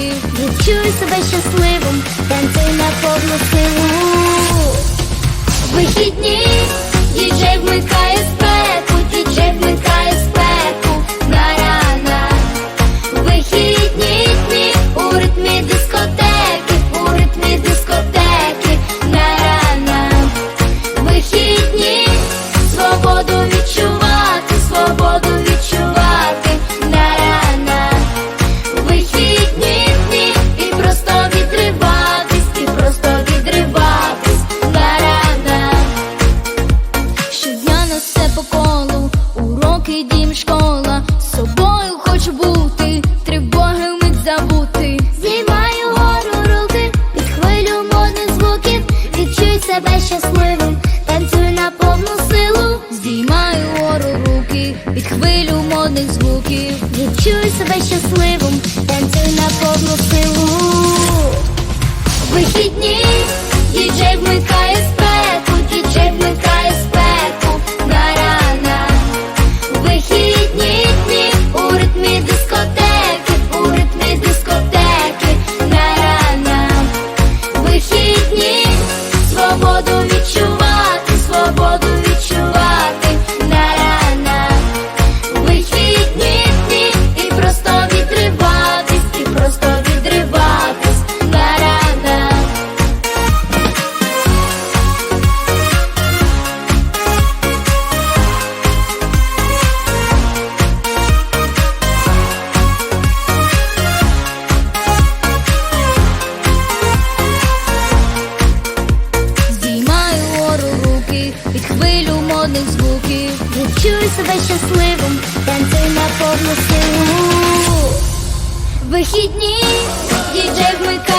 відчуй себе щасливим, танцюй на повну силу. Вихідні. Себе щасливим, танцюй на повну силу. Здіймаю гору руки, під хвилю модних звуків. Відчуй себе щасливим, танцюй на повну силу. Вихідні, діджей вмикає спеку, діджей вмикає під хвилю модних звуків. Відчуй себе щасливим, танцюй на повну силу. Вихідні, діджей вмикає